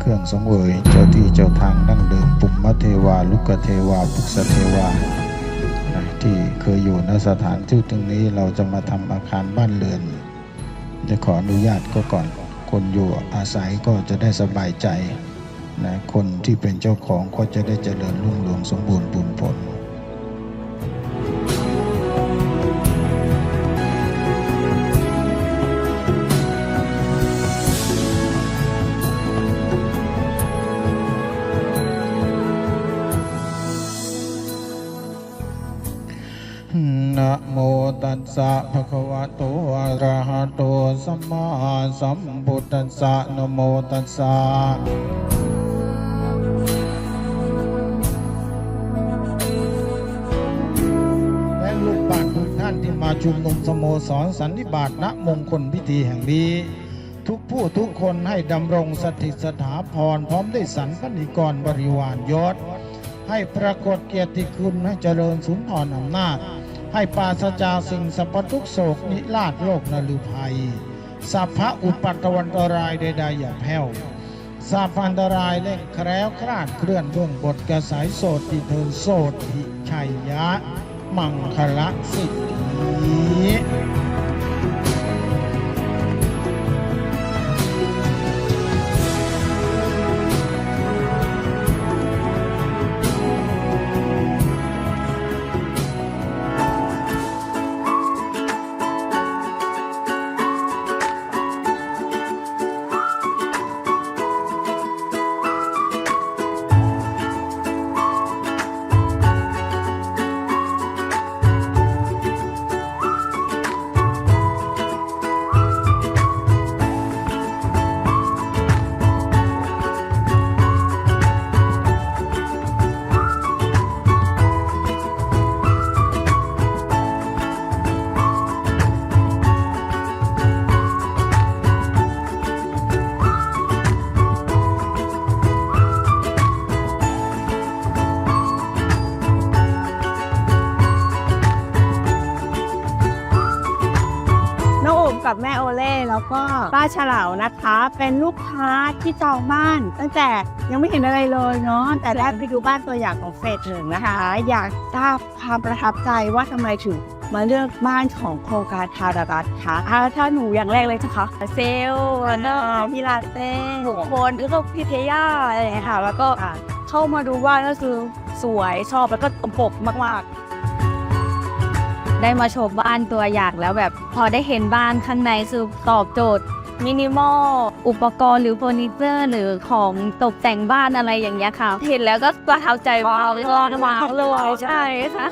เครื่องสังเวย เจ้าที่เจ้าทางดั้งเดิมปุมมเทวา ลุกเทวาปุกสเทวา ที่เคยอยู่ณสถานที่ตรงนี้เราจะมาทำอาคารบ้านเรือน จะขออนุญาตก็ก่อนคนอยู่อาศัยก็จะได้สบายใจนะคนที่เป็นเจ้าของก็จะได้เจริญรุ่งเรืองสมบูรณ์บุญผล นะโมตัสสะภะคะวะโตอะระหะโตสัมมาสัมพุทธัสสะนะโมตัสสะและลูกบานทุกท่านที่มาชุมนุมสโมสรสันนิบาตณมงคลพิธีแห่งนี้ ทุกผู้ทุกคนให้ดำรงสถิตสถาพรพร้อมด้วยสรรพนิกรบริวารยศให้ปรากฏเกียรติคุณให้เจริญสุนทรอำนาจ ให้ปราศจากสิ่งสัพพทุกโศกนิลาดโลกนลุภัย สัพพะอุปัตตวันตรายใดๆอย่าแผ่วสัพพันตรายเล่งแคล้วคลาดเคลื่อนเบื้องบทกระสายโสดติเทินโสดหิชัยยะ มังคละสิทธิ กับแม่โอเล่แล้วก็ป้าฉลาวนะคะ เป็นลูกค้าที่จองบ้าน ตั้งแต่ยังไม่เห็นอะไรเลยเนาะแต่แรกไปดูบ้านตัวอย่างของเฟสหนึ่งนะคะ อยากทราบความประทับใจว่าทำไมถึงมาเลือกบ้านของโครงการทารารัตคะอ่าถ้าหนูอย่างแรกเลยนะคะเซลลเนะพี่ลาเต้ทุกคนแล้วก็พี่เทย่าอะไรอย่างเงี้ยค่ะ แล้วก็เข้ามาดูบ้านก็คือสวยชอบแล้วก็ตรงปกมากๆ ได้มาชมบ้านตัวอย่างแล้วแบบพอได้เห็นบ้านข้างในคือตอบโจทย์มินิมอล อุปกรณ์หรือเฟอร์นิเจอร์หรือของตกแต่งบ้านอะไรอย่างเงี้ยค่ะ เห็นแล้วก็ประทับใจว้าวว้าวว้าวเลยใช่ค่ะ